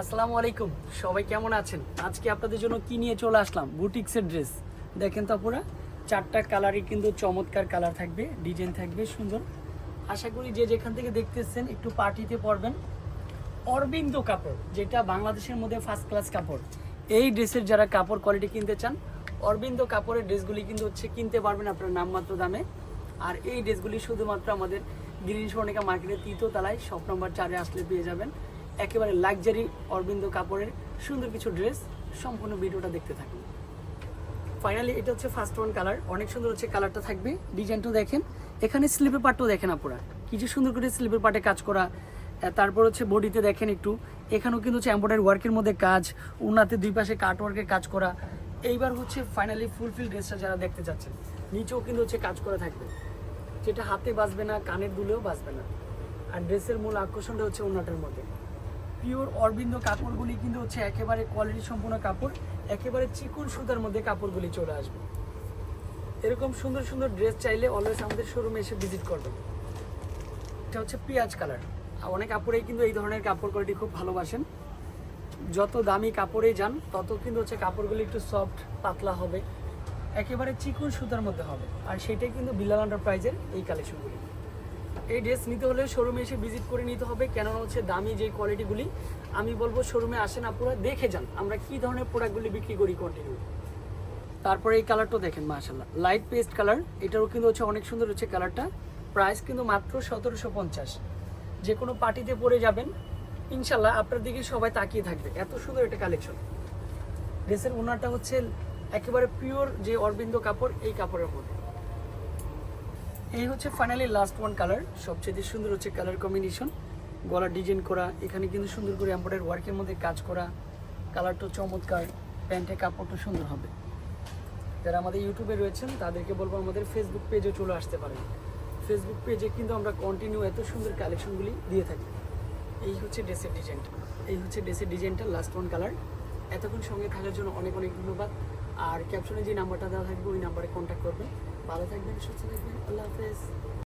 আসসালামু আলাইকুম। সবাই কেমন আছেন? আজকে আপনাদের জন্য কি নিয়ে চলে আসলাম? বুটিক্সের ড্রেস দেখেন তো পুরা চারটা কালারই কিন্তু চমৎকার কালার থাকবে ডিজাইন থাকবে, সুন্দর। আশা করি যে যেখান থেকে দেখতেছেন, একটু পার্টিতে পরবেন। অরবিন্দ কাপড়, যেটা বাংলাদেশের মধ্যে ফার্স্ট ক্লাস কাপড়। এই ড্রেসের যারা কাপড় কোয়ালিটি কিনতে চান, অরবিন্দ কাপড়ের ড্রেসগুলি কিন্তু হচ্ছে কিনতে পারবেন আপনার নামমাত্র দামে। আর এই ড্রেসগুলি শুধুমাত্র আমাদের গ্রিন স্বর্ণিকা মার্কেটের তৃতীয় তলায় শপ নম্বর চারে আসলে পেয়ে যাবেন। একেবারে লাক্সারি অরবিন্দ কাপড়ের সুন্দর কিছু ড্রেস সম্পূর্ণ ভিডিওটা দেখতে থাকুন। ফাইনালি এটা হচ্ছে ফার্স্ট ওয়ান কালার অনেক সুন্দর হচ্ছে কালারটা থাকবে। ডিজাইনটাও দেখেন। এখানে স্লিপের পার্টও দেখেন আপনারা কিছু সুন্দর করে স্লিপের পার্টে কাজ করা। তারপর হচ্ছে বডিতে দেখেন একটু। এখানেও কিন্তু হচ্ছে এম্ব্রয়ডারি ওয়ার্কের মধ্যে কাজ। উনাতে দুই পাশে কাট ওয়ার্কের কাজ করা। এইবার হচ্ছে ফাইনালি ফুলফিল ড্রেসটা যারা দেখতে চাচ্ছেন, নিচেও কিন্তু হচ্ছে কাজ করা থাকবে। যেটা হাতে বাঁচবে না, কানের দুলেও বাঁচবে না। আর ড্রেসের মূল আকর্ষণটা হচ্ছে উন্নাটার মধ্যে। পিওর অরবিন্দ কাপড়গুলি কিন্তু হচ্ছে একেবারে কোয়ালিটি সম্পূর্ণ কাপড়, একেবারে চিকন সুতার মধ্যে কাপড়গুলি চলে আসবে। এরকম সুন্দর সুন্দর ড্রেস চাইলে অলওয়েজ আমাদের শোরুমে এসে ভিজিট করবেন। এটা হচ্ছে পেঁয়াজ কালার অনেক কাপড়েই কিন্তু এই ধরনের কাপড় কোয়ালিটি খুব ভালোবাসেন। যত দামি কাপড়ে যান, তত কিন্তু হচ্ছে কাপড়গুলি একটু সফট পাতলা হবে। একেবারে চিকন সুতার মধ্যে হবে। আর সেটাই কিন্তু বিলাল এন্টারপ্রাইজের এই কালেকশনগুলি এই ড্রেস নিতে হলে শোরুমে এসে ভিজিট করে নিতে হবে। কেননা হচ্ছে দামি যে কোয়ালিটিগুলি আমি বলব শোরুমে আসেন আপনারা দেখে যান আমরা কি ধরনের প্রোডাক্টগুলি বিক্রি করি কন্টিনিউ তারপরে এই কালারটাও দেখেন মাশাল্লাহ লাইট পেস্ট কালার এটারও কিন্তু হচ্ছে অনেক সুন্দর হচ্ছে কালারটা প্রাইস কিন্তু মাত্র সতেরোশো পঞ্চাশ। যে কোনো পার্টিতে পরে যাবেন ইনশাল্লাহ আপনার দিকে সবাই তাকিয়ে থাকবে। এত সুন্দর একটা কালেকশন ড্রেসের ওনারটা হচ্ছে একেবারে পিওর যে অরবিন্দ কাপড়, এই কাপড়ের মধ্যে। এই হচ্ছে ফাইনালি লাস্ট ওয়ান কালার সবচেয়ে সুন্দর হচ্ছে কালার কম্বিনেশন গলার ডিজাইন করা, এখানে কিন্তু সুন্দর করে এম্বয়ডারি ওয়ার্কের মধ্যে কাজ করা কালারটা চমৎকার প্যান্টের কাপড়টা সুন্দর হবে। যারা আমাদের ইউটিউবে রয়েছেন, তাদেরকে বলব আমাদের ফেসবুক পেজে চলে আসতে পারেন। ফেসবুক পেজে কিন্তু আমরা কন্টিনিউ এত সুন্দর কালেকশনগুলি দিয়ে থাকি। এই হচ্ছে ড্রেসের ডিজাইনটা এই হচ্ছে ড্রেসের ডিজাইনটা লাস্ট ওয়ান কালার এতক্ষণ সঙ্গে থাকার জন্য অনেক অনেক ধন্যবাদ। আর ক্যাপশনে যে নাম্বারটা দেওয়া থাকবে, ওই নাম্বারে কন্ট্যাক্ট করবেন। ভালো থাকবেন, সুস্থ থাকবেন। আল্লাহ হাফেজ।